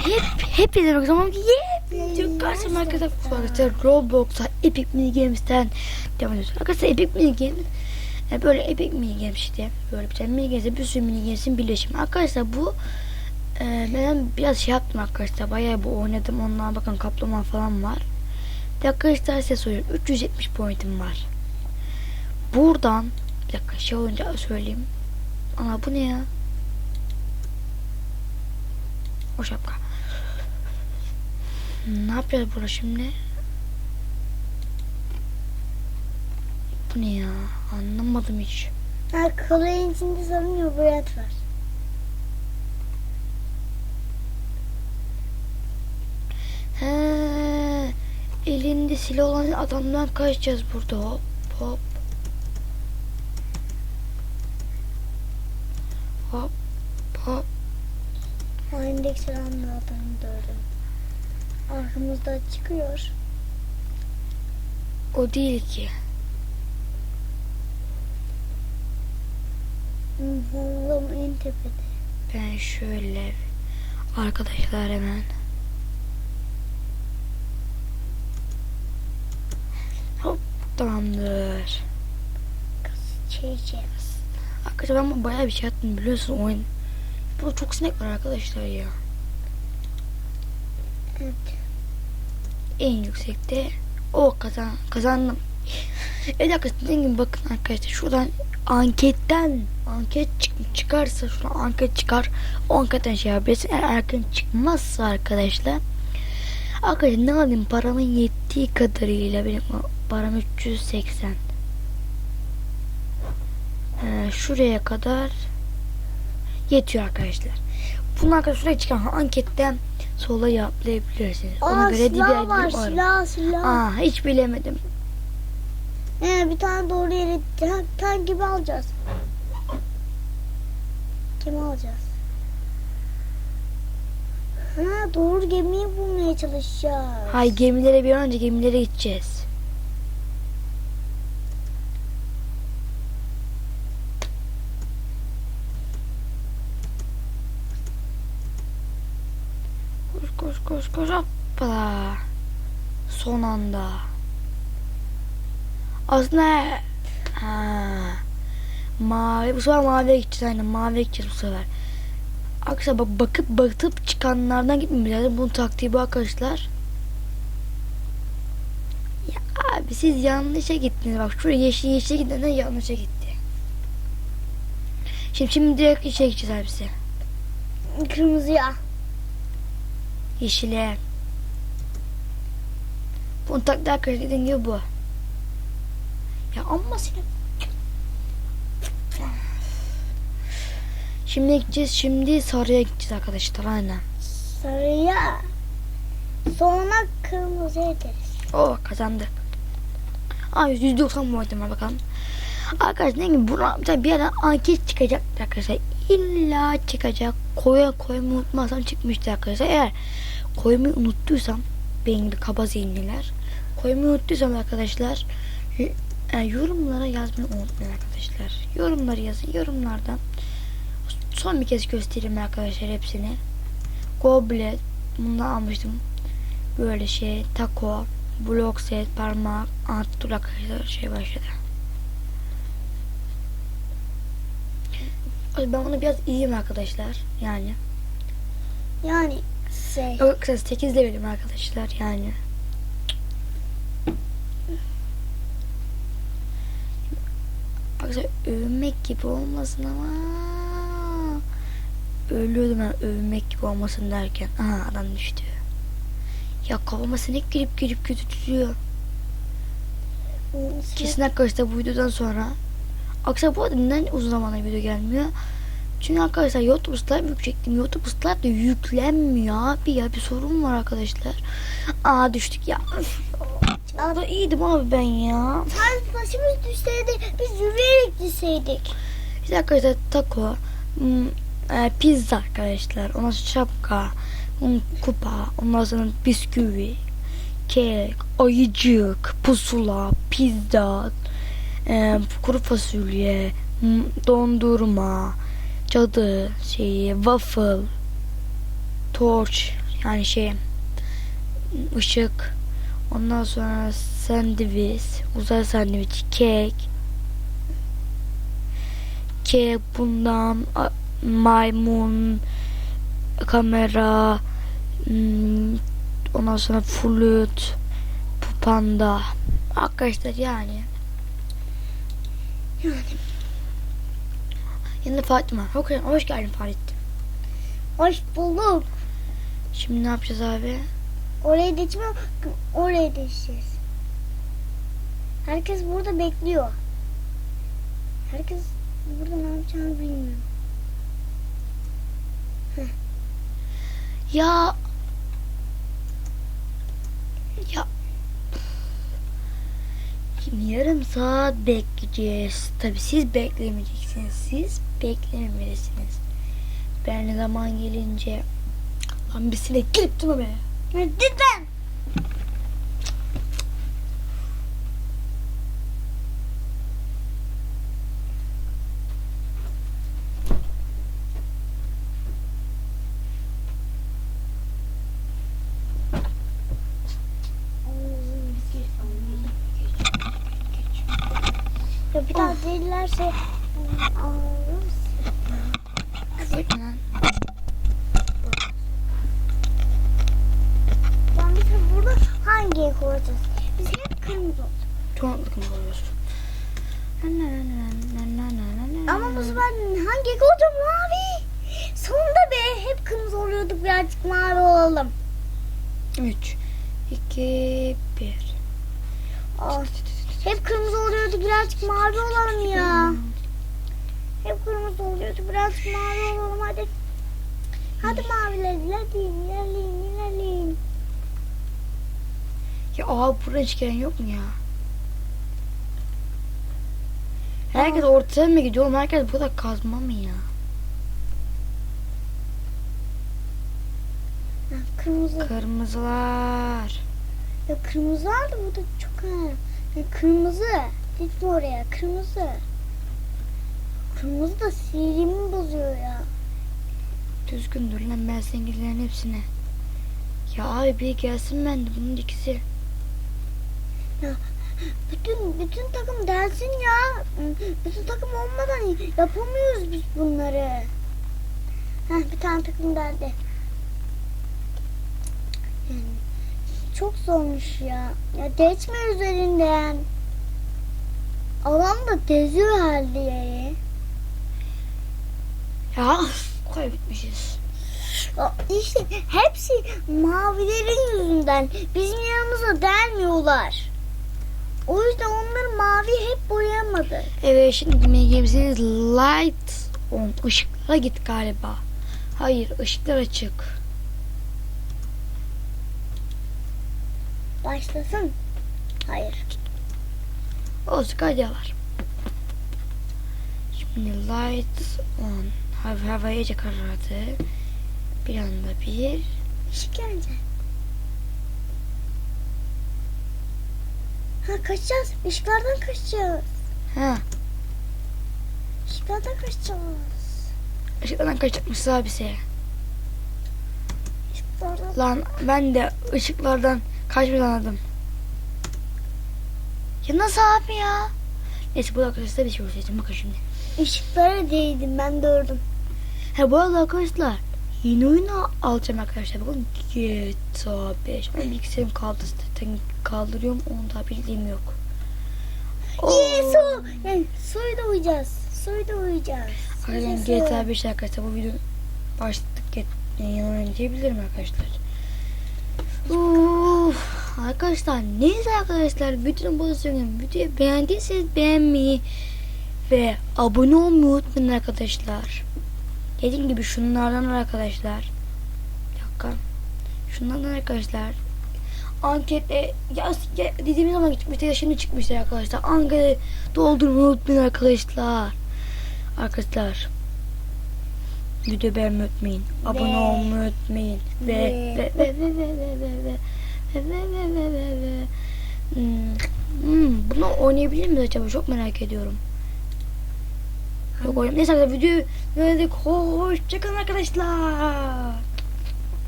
Hep hep izlemek zaman yep. Türk karşıma arkadaşlar arkadaşlar Roblox'a Epic Mini Games'ten devam ediyoruz. Arkadaşlar Epic Mini Games e, böyle Epic Mini Games işte böyle bir tane Mini Games'e bir sürü Mini Games'in birleşimi. Arkadaşlar bu e, ben biraz şey yaptım arkadaşlar bayağı bu oynadım onlara bakın kaplama falan var. Bir arkadaşlar size soruyorum 370 pointim var. Buradan bir dakika şey olunca söyleyeyim. Ana bu ne ya? O şapka. Ne yapacağız burada şimdi? Bu ne ya? Anlamadım hiç. Ha kolayın içinde sanmıyor boyat var. He, elinde silah olan adamdan kaçacağız burada. Hop hop. Hop hop. Oyundaki silahın adını gördüm. Arkamızda çıkıyor. O değil ki. Muhallım en tepede. Ben şöyle arkadaşlar hemen hop tamamdır. Çeyeceğiz. Arkadaşlar ben bayağı bir şey yaptım biliyorsun oyun. Burada çok sinek var arkadaşlar ya. Evet. En yüksekte o kazan kazandım. evet arkadaşlar dediğim gibi bakın arkadaşlar şuradan anketten anket çık çıkarsa şuradan anket çıkar. O anketten şey yapabilirsin. Eğer anket çıkmazsa arkadaşlar Arkadaşlar ne alayım paramın yettiği kadarıyla benim param 380. Ee, şuraya kadar yetiyor arkadaşlar. Bunun arkadaşlar şuraya çıkan anketten sola yaplayabilirsiniz. Ona Aa göre silah diğer var var. silah silah. Aa hiç bilemedim. Ee, bir tane doğru yere tank, gibi alacağız. Kimi alacağız? Ha doğru gemiyi bulmaya çalışacağız. Hay gemilere bir an önce gemilere gideceğiz. Koş koş koş hoppala. Son anda. Aslında ha, mavi bu sefer maviye gideceğiz aynen maviye gideceğiz bu sefer. Arkadaşlar bak bakıp bakıp çıkanlardan gitmemiz lazım. Bunun taktiği bu arkadaşlar. Ya abi siz yanlışa gittiniz. Bak şuraya yeşil yeşil giden de yanlışa gitti. Şimdi şimdi direkt işe gideceğiz abisi. Kırmızıya. Yeşile. Bunun taktiği arkadaşlar dediğim gibi bu. Ya amma seni. Şimdi gideceğiz. Şimdi sarıya gideceğiz arkadaşlar. Aynen. Sarıya. Sonra kırmızıya gideriz. O kazandı. Aa 190 boyutum var bakalım. Arkadaşlar ne gibi buna bir, yerden anket çıkacak arkadaşlar. İlla çıkacak. Koya koymayı unutmazsam çıkmıştı arkadaşlar. Eğer koymayı unuttuysam benim gibi kaba zihinliler. Koymayı unuttuysam arkadaşlar y- e, yorumlara yazmayı unutmayın arkadaşlar. Yorumları yazın. Yorumlardan son bir kez göstereyim arkadaşlar hepsini. Goblet bunu almıştım. Böyle şey taco blok set parmak ant dur arkadaşlar şey başladı. Ben onu biraz iyiyim arkadaşlar yani. Yani şey. Yoksa 8 levelim arkadaşlar yani. Arkadaşlar övmek gibi olmasın ama ölüyordum ben övmek gibi olmasın derken. Aha adam düştü. Ya kafama sinek girip girip götürüyor. Kesin arkadaşlar bu videodan sonra Arkadaşlar bu arada neden uzun zamanda video gelmiyor? Çünkü arkadaşlar YouTube ıslar yükleyecektim. YouTube ıslar da yüklenmiyor abi ya. Bir sorun var arkadaşlar. Aa düştük ya. Aa iyiydim abi ben ya. Sen başımız düşseydi biz yürüyerek düşseydik. İşte arkadaşlar taco, hmm, e, pizza arkadaşlar. Ondan sonra şapka, hmm, kupa, ondan sonra bisküvi, kek, ayıcık, pusula, pizza, e, kuru fasulye, dondurma, cadı şeyi, waffle, torch Yani şey ışık ondan sonra sandviç uzay sandviç kek. Kek bundan maymun kamera hmm, ondan sonra flüt panda. Arkadaşlar yani yani yanında Fatima hoş, hoş geldin Farid Hoş bulduk. şimdi ne yapacağız abi Oraya geçme, oraya geçeceğiz. Herkes burada bekliyor. Herkes burada ne yapacağını bilmiyor. Ya ya Yarım saat bekleyeceğiz. Tabi siz beklemeyeceksiniz. Siz beklememelisiniz. Ben ne zaman gelince Lan bir sinek girip durma be. Lütfen. Değillerse ağlarız. Küfretme lan. Ben tane burada hangiye koyacağız? Biz hep kırmızı olacak. Çoğunlukla mı oluyorsun? Ama bu sefer hangi koyacağım mavi? Sonunda be hep kırmızı oluyorduk birazcık mavi olalım. 3 2 1 Aa, hep kırmızı oluyorduk birazcık mavi olalım ya. Hep kırmızı oluyorduk birazcık mavi olalım hadi. Hadi maviler ilerleyin ilerleyin ilerleyin. Ya abi buraya hiç gelen yok mu ya? Herkes ortaya mı gidiyor oğlum? Herkes burada kazma mı ya? Kırmızı. Kırmızılar. Ya kırmızılar da burada çok ha. Ya kırmızı. Gitme oraya kırmızı. Kırmızı da sinirimi bozuyor ya. Düzgün dur lan ben senin gidilerin hepsine. Ya abi bir gelsin ben de bunun ikisi. Bütün bütün takım dersin ya. Bütün takım olmadan yapamıyoruz biz bunları. Heh, bir tane takım derdi. Çok zormuş ya. Ya geçme üzerinden. Adam da geziyor her yeri. Ya kaybetmişiz. Ya İşte hepsi mavilerin yüzünden. Bizim yanımıza delmiyorlar. O yüzden onları mavi hep boyamadı. Evet şimdi MG'miz light on. Işıklara git galiba. Hayır ışıklar açık. Başlasın. Hayır. Olsun hadi var. Şimdi light on. Hava, hava iyice karardı. Bir anda bir. Işık gelecek. Ha kaçacağız. Işıklardan kaçacağız. Ha Işıklardan kaçacağız. ışıklardan kaçacakmış abisi. Işıklardan. Lan ben de ışıklardan kaçmayı anladım. Ya nasıl abi ya? Neyse bu arkadaşlar bir şey olsaydı bakın şimdi. Işıklara değdim ben gördüm. Ha bu arada arkadaşlar yeni oyunu alacağım arkadaşlar. Bakın GTA 5. Ben bilgisayarım kaldı zaten kaldırıyorum. Onu da bildiğim yok. İyi su. Yani suyda uyuyacağız. Suyda uyuyacağız. Su. GTA 5 arkadaşlar bu video başladık get yeni oyun diyebilirim arkadaşlar. Uf, arkadaşlar neyse arkadaşlar bütün bu söyleyeyim. Videoyu beğendiyseniz beğenmeyi ve abone olmayı unutmayın arkadaşlar. Dediğim gibi şunlardan arkadaşlar. Bir dakika. Şunlardan arkadaşlar. Ankette ya, ya dediğimiz zaman çıkmıştı ya şimdi çıkmıştı arkadaşlar. Ankete doldurmayı unutmayın arkadaşlar. Arkadaşlar. Video beğenmeyi unutmayın. Abone olmayı unutmayın. Ve Ve- ve ve ve ve ve ve Hmm, hmm, bunu oynayabilir miyiz acaba? Çok merak ediyorum. Yok oynayayım. Neyse arkadaşlar videoyu böyle hoşçakalın arkadaşlar.